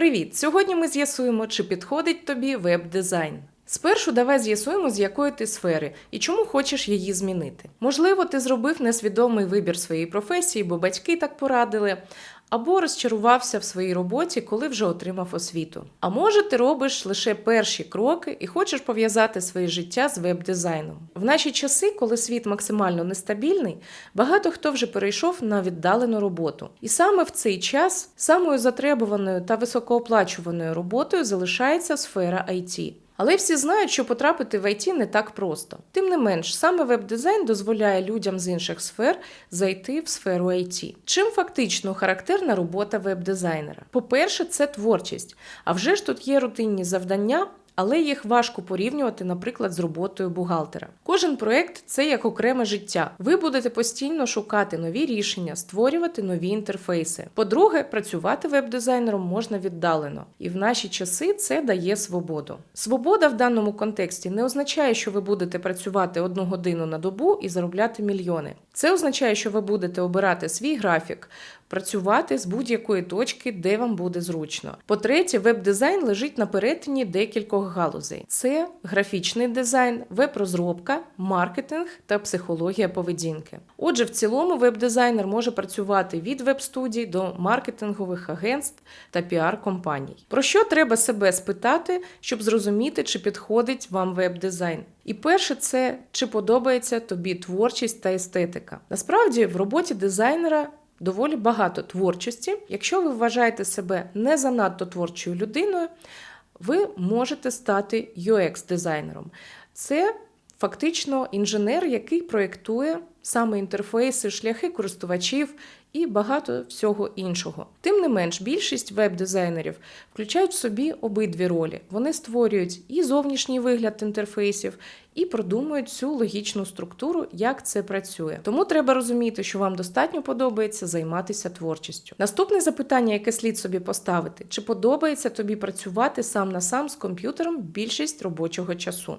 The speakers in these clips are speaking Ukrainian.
Привіт! Сьогодні ми з'ясуємо, чи підходить тобі веб-дизайн. Спершу давай з'ясуємо, з якої ти сфери і чому хочеш її змінити. Можливо, ти зробив несвідомий вибір своєї професії, бо батьки так порадили, або розчарувався в своїй роботі, коли вже отримав освіту. А може, ти робиш лише перші кроки і хочеш пов'язати своє життя з веб-дизайном. В наші часи, коли світ максимально нестабільний, багато хто вже перейшов на віддалену роботу. І саме в цей час самою затребуваною та високооплачуваною роботою залишається сфера IT. Але всі знають, що потрапити в IT не так просто. Тим не менш, саме веб-дизайн дозволяє людям з інших сфер зайти в сферу IT. Чим фактично характерна робота веб-дизайнера? По-перше, це творчість. А вже ж тут є рутинні завдання. Але їх важко порівнювати, наприклад, з роботою бухгалтера. Кожен проект це як окреме життя. Ви будете постійно шукати нові рішення, створювати нові інтерфейси. По-друге, працювати веб-дизайнером можна віддалено, і в наші часи це дає свободу. Свобода в даному контексті не означає, що ви будете працювати одну годину на добу і заробляти мільйони. Це означає, що ви будете обирати свій графік, працювати з будь-якої точки, де вам буде зручно. По-третє, веб-дизайн лежить на перетині декількох галузей: це графічний дизайн, веб-розробка, маркетинг та психологія поведінки. Отже, в цілому веб-дизайнер може працювати від веб-студій до маркетингових агентств та піар-компаній. Про що треба себе спитати, щоб зрозуміти, чи підходить вам веб-дизайн? І перше, це чи подобається тобі творчість та естетика. Насправді, в роботі дизайнера доволі багато творчості. Якщо ви вважаєте себе не занадто творчою людиною, ви можете стати UX-дизайнером. Це фактично інженер, який проєктує саме інтерфейси, шляхи користувачів і багато всього іншого. Тим не менш, більшість веб-дизайнерів включають в собі обидві ролі. Вони створюють і зовнішній вигляд інтерфейсів, і продумують цю логічну структуру, як це працює. Тому треба розуміти, що вам достатньо подобається займатися творчістю. Наступне запитання, яке слід собі поставити: чи подобається тобі працювати сам на сам з комп'ютером більшість робочого часу?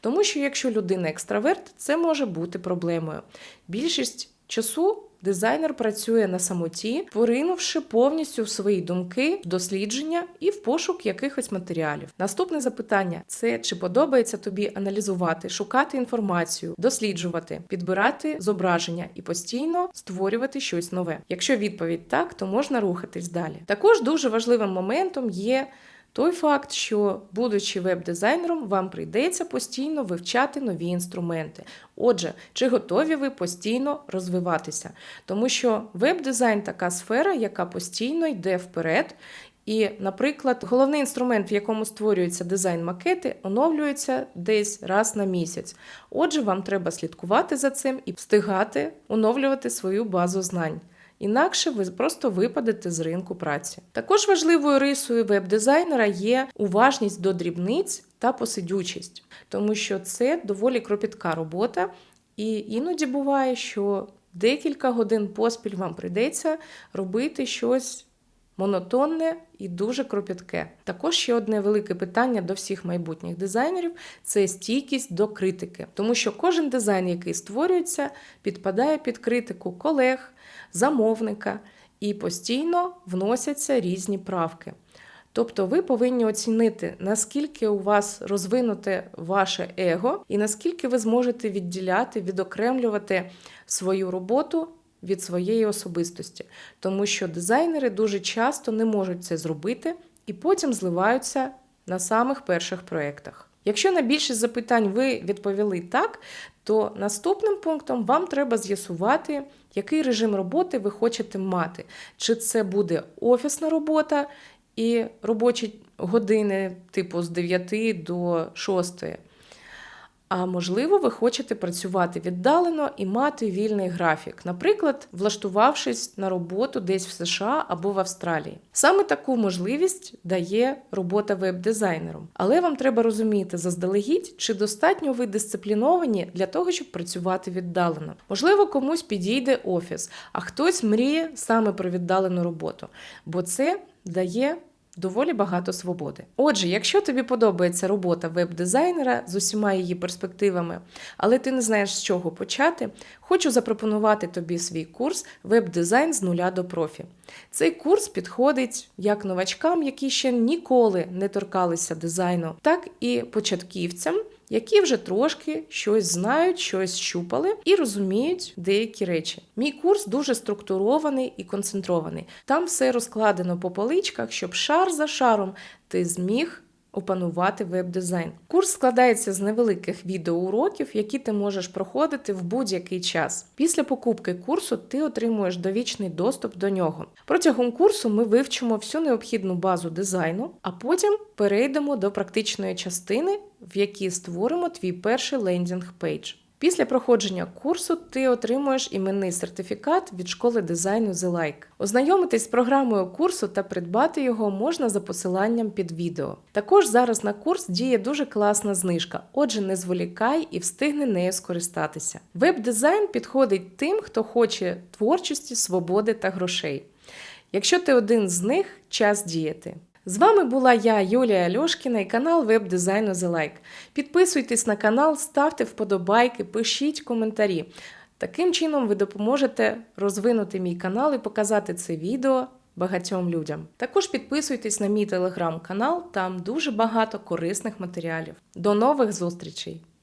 Тому що якщо людина екстраверт, це може бути проблемою. Більшість часу. Дизайнер працює на самоті, поринувши повністю в свої думки, в дослідження і в пошук якихось матеріалів. Наступне запитання це чи подобається тобі аналізувати, шукати інформацію, досліджувати, підбирати зображення і постійно створювати щось нове. Якщо відповідь так, то можна рухатись далі. Також дуже важливим моментом є. Той факт, що, будучи веб-дизайнером, вам прийдеться постійно вивчати нові інструменти. Отже, чи готові ви постійно розвиватися? Тому що веб-дизайн така сфера, яка постійно йде вперед. І, наприклад, головний інструмент, в якому створюються дизайн-макети, оновлюється десь раз на місяць. Отже, вам треба слідкувати за цим і встигати оновлювати свою базу знань. Інакше ви просто випадете з ринку праці. Також важливою рисою веб-дизайнера є уважність до дрібниць та посидючість, тому що це доволі кропітка робота, і іноді буває, що декілька годин поспіль вам прийдеться робити щось. Монотонне і дуже кропітке. Також ще одне велике питання до всіх майбутніх дизайнерів це стійкість до критики, тому що кожен дизайн, який створюється, підпадає під критику колег, замовника і постійно вносяться різні правки. Тобто ви повинні оцінити, наскільки у вас розвинуте ваше его, і наскільки ви зможете відділяти, відокремлювати свою роботу від своєї особистості, тому що дизайнери дуже часто не можуть це зробити і потім зливаються на самих перших проєктах. Якщо на більшість запитань ви відповіли так, то наступним пунктом вам треба з'ясувати, який режим роботи ви хочете мати. Чи це буде офісна робота і робочі години, типу з 9 до 6. А можливо, ви хочете працювати віддалено і мати вільний графік, наприклад, влаштувавшись на роботу десь в США або в Австралії. Саме таку можливість дає робота веб-дизайнером. Але вам треба розуміти заздалегідь, чи достатньо ви дисципліновані для того, щоб працювати віддалено. Можливо, комусь підійде офіс, а хтось мріє саме про віддалену роботу, бо це дає доволі багато свободи. Отже, якщо тобі подобається робота веб-дизайнера з усіма її перспективами, але ти не знаєш з чого почати, хочу запропонувати тобі свій курс веб-дизайн з нуля до профі. Цей курс підходить як новачкам, які ще ніколи не торкалися дизайну, так і початківцям, які вже трошки щось знають, щось щупали і розуміють деякі речі. Мій курс дуже структурований і концентрований. Там все розкладено по поличках, щоб шар за шаром ти зміг. Опанувати веб-дизайн. Курс складається з невеликих відеоуроків, які ти можеш проходити в будь-який час. Після покупки курсу ти отримуєш довічний доступ до нього. Протягом курсу ми вивчимо всю необхідну базу дизайну, а потім перейдемо до практичної частини, в якій створимо твій перший лендінг-пейдж. Після проходження курсу ти отримуєш іменний сертифікат від школи дизайну The Like. Ознайомитись з програмою курсу та придбати його можна за посиланням під відео. Також зараз на курс діє дуже класна знижка, отже, не зволікай і встигни нею скористатися. Веб-дизайн підходить тим, хто хоче творчості, свободи та грошей. Якщо ти один з них, час діяти. З вами була я, Юлія Альошкіна, і канал веб-дизайну The Like. Підписуйтесь на канал, ставте вподобайки, пишіть коментарі. Таким чином ви допоможете розвинути мій канал і показати це відео багатьом людям. Також підписуйтесь на мій телеграм-канал, там дуже багато корисних матеріалів. До нових зустрічей!